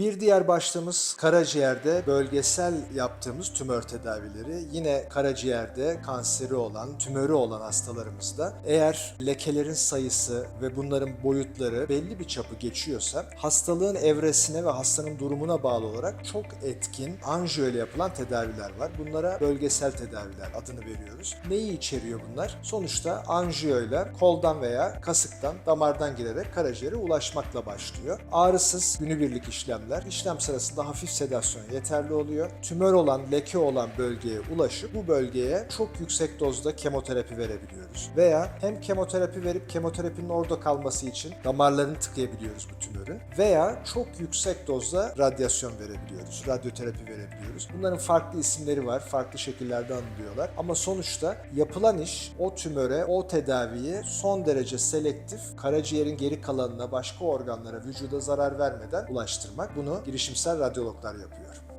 Bir diğer başlığımız karaciğerde bölgesel yaptığımız tümör tedavileri. Yine karaciğerde kanseri olan, tümörü olan hastalarımızda eğer lekelerin sayısı ve bunların boyutları belli bir çapı geçiyorsa hastalığın evresine ve hastanın durumuna bağlı olarak çok etkin anjiyo ile yapılan tedaviler var. Bunlara bölgesel tedaviler adını veriyoruz. Neyi içeriyor bunlar? Sonuçta anjiyo ile koldan veya kasıktan, damardan girerek karaciğere ulaşmakla başlıyor. Ağrısız günübirlik işlemler. İşlem sırasında hafif sedasyon yeterli oluyor. Tümör olan, leke olan bölgeye ulaşıp bu bölgeye çok yüksek dozda kemoterapi verebiliyoruz. Veya hem kemoterapi verip kemoterapinin orada kalması için damarlarını tıkayabiliyoruz bu tümörün. Veya çok yüksek dozda radyasyon verebiliyoruz. Radyoterapi verebiliyoruz. Bunların farklı isimleri var. Farklı şekillerde anılıyorlar. Ama sonuçta yapılan iş o tümöre, o tedaviyi son derece selektif karaciğerin geri kalanına, başka organlara, vücuda zarar vermeden ulaştırmak. Bunu girişimsel radyologlar yapıyor.